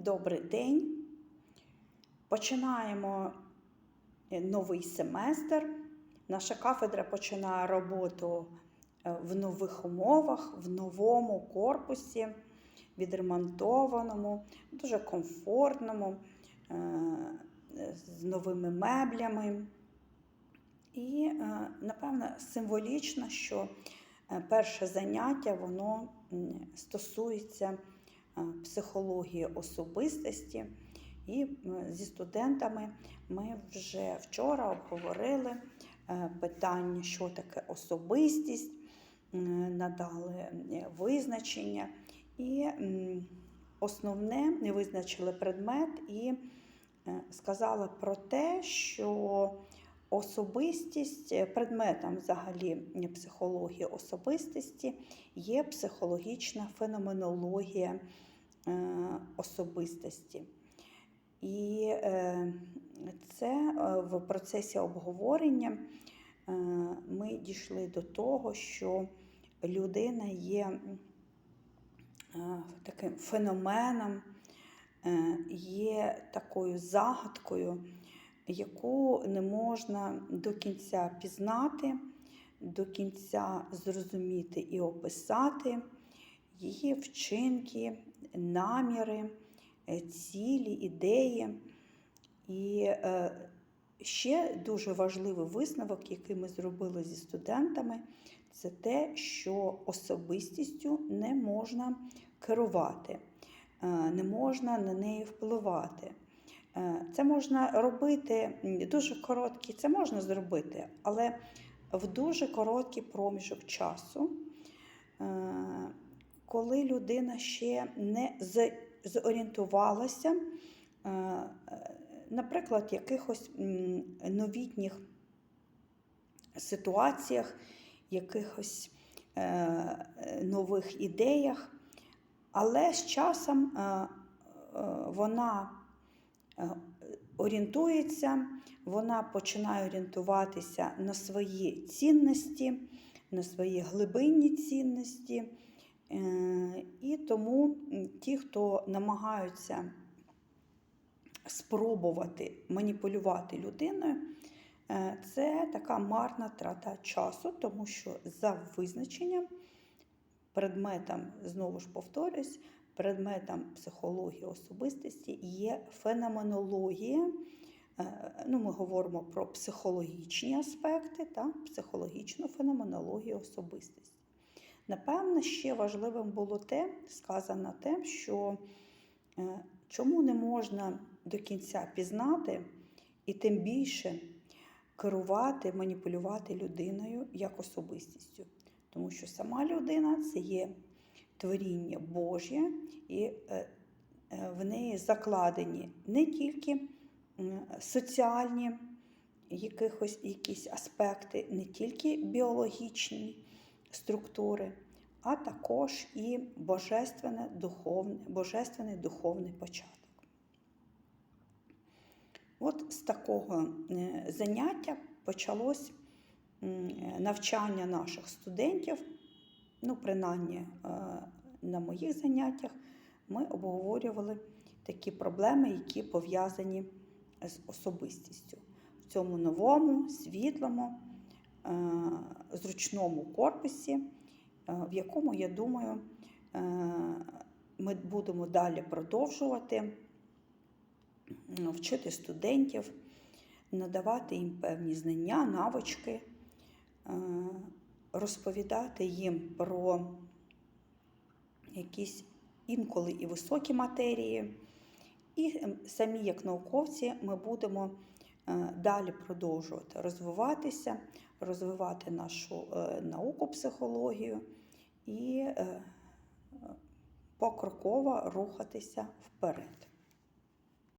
добрий день. Починаємо е, новий семестр. Наша кафедра починає роботу е, в нових умовах, в новому корпусі, відремонтованому, дуже комфортному, е, з новими меблями. І, напевно, символічно, що перше заняття воно стосується психології особистості. І зі студентами ми вже вчора обговорили е, питання, що таке особистість, надали е, визначення. І основне не визначили предмет і е, сказали про те, що особистість е, предметом взагалі психології особистості є психологічна феноменологія е, особистості. І е, це е, в процесі обговорення е, ми дійшли до того, що людина є е, таким феноменом, е, є такою загадкою, яку не можна до кінця пізнати, до кінця зрозуміти і описати її вчинки, наміри, е, цілі, ідеї. І е, ще дуже важливий висновок, який ми зробили зі студентами, це те, що особистістю не можна керувати, е, не можна на неї впливати. Це можна робити дуже короткі, це можна зробити, але в дуже короткий проміжок часу, коли людина ще не зорієнтувалася, е, наприклад, в якихось новітніх ситуаціях, якихось е, нових ідеях, але з часом е, вона орієнтується, вона починає орієнтуватися на свої цінності, на свої глибинні цінності. І тому ті, хто намагаються спробувати маніпулювати людиною, е, це така марна трата часу, тому що за визначенням предметом, знову ж повторюсь, предметом психології особистості є феноменологія. Е, Ну, ми говоримо про психологічні аспекти та психологічну феноменологію особистості. Напевно, ще важливим було те, сказано те, що е, чому не можна до кінця пізнати і тим більше керувати, маніпулювати людиною як особистістю. Тому що сама людина це є творіння Божє, і е, е, в неї закладені не тільки соціальні якихось, якісь аспекти, не тільки біологічні структури, а також і божественне духовне, божественний духовний початок. От з такого е, заняття почалось навчання наших студентів. Ну, принаймні, е, на моїх заняттях ми обговорювали такі проблеми, які пов'язані з особистістю в цьому новому, світлому, зручному корпусі, е, в якому, я думаю, е, ми будемо далі продовжувати вчити студентів, надавати їм певні знання, навички, е, розповідати їм про якісь інколи і високі матерії. І ем, самі, як науковці, ми будемо е, далі продовжувати розвиватися, розвивати нашу е, науку психологію і е, покроково рухатися вперед.